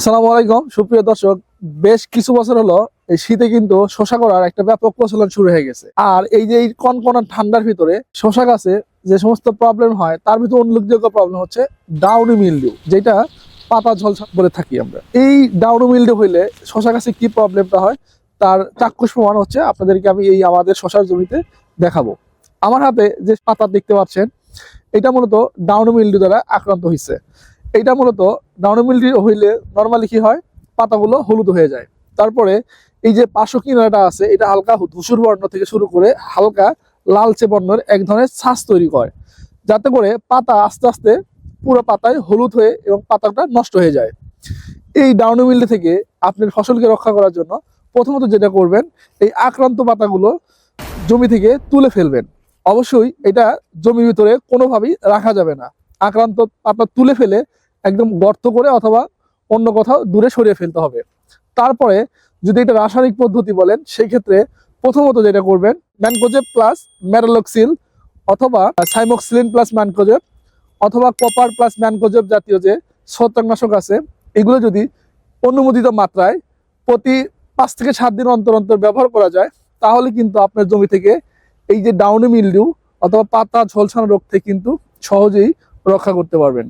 আসসালামু আলাইকুম। সুপ্রিয় দর্শক, বেশ কিছু বছর হলো এই শীতে কিন্তু শশা করার একটা ব্যাপক প্রচলন শুরু হয়ে গেছে। আর এই যে এই কনকনা ঠান্ডার ভিতরে শশা গাছে যে সমস্ত প্রবলেম হয়, তার ভিতরে উল্লেখযোগ্য প্রবলেম হচ্ছে ডাউনি মিলডিউ যেটা পাতা ঝলসা বলে থাকি আমরা। এই ডাউনি মিলডিউ হইলে শশা গাছে কি প্রবলেমটা হয়? তার চাক্ষুষ প্রমাণ হচ্ছে, আপনাদেরকে আমি এই আমাদের শশার জমিতে দেখাবো। আমার হাতে যে পাতা দেখতে পাচ্ছেন, এটা মূলত ডাউনি মিলডিউ দ্বারা আক্রান্ত হয়েছে এটা মূলত ডাউনি মিলডিউ হইলে নর্মালি কি হয়? পাতাগুলো হলুদ হয়ে যায়। তারপরে এই যে পার্শ্ব কিনারাটা আছে, এটা হালকা ধূসর বর্ণ থেকে শুরু করে হালকা লালচে বর্ণের এক ধরনের ছাঁচ তৈরি করে। যাতে করে পাতা আস্তে আস্তে পুরো পাতায় হলুদ হয়ে এবং পাতাটা নষ্ট হয়ে যায়। এই ডাউনি মিলডি থেকে আপনার ফসলকে রক্ষা করার জন্য প্রথমত যেটা করবেন, এই আক্রান্ত পাতাগুলো জমি থেকে তুলে ফেলবেন। অবশ্যই এটা জমির ভিতরে কোনোভাবেই রাখা যাবে না। আক্রান্ত পাতা তুলে ফেলে একদম গর্ত করে অথবা অন্য কোথাও দূরে সরিয়ে ফেলতে হবে। তারপরে যদি এটা রাসায়নিক পদ্ধতি বলেন সেই ক্ষেত্রে প্রথমত যেটা করবেন ম্যানকোজেব প্লাস ম্যারালক্সিল অথবা সাইমক্সিলিন প্লাস ম্যানকোজেব অথবা কপার প্লাস ম্যানকোজেব জাতীয় যে ছত্রাকনাশক আছে, এগুলো যদি অনুমোদিত মাত্রায় প্রতি পাঁচ থেকে সাত দিন অন্তর অন্তর ব্যবহার করা যায়, তাহলে কিন্তু আপনার জমি থেকে এই যে ডাউনি মিলডিউ অথবা পাতা ঝলসানো রোগ থেকে কিন্তু সহজেই রক্ষা করতে পারবেন।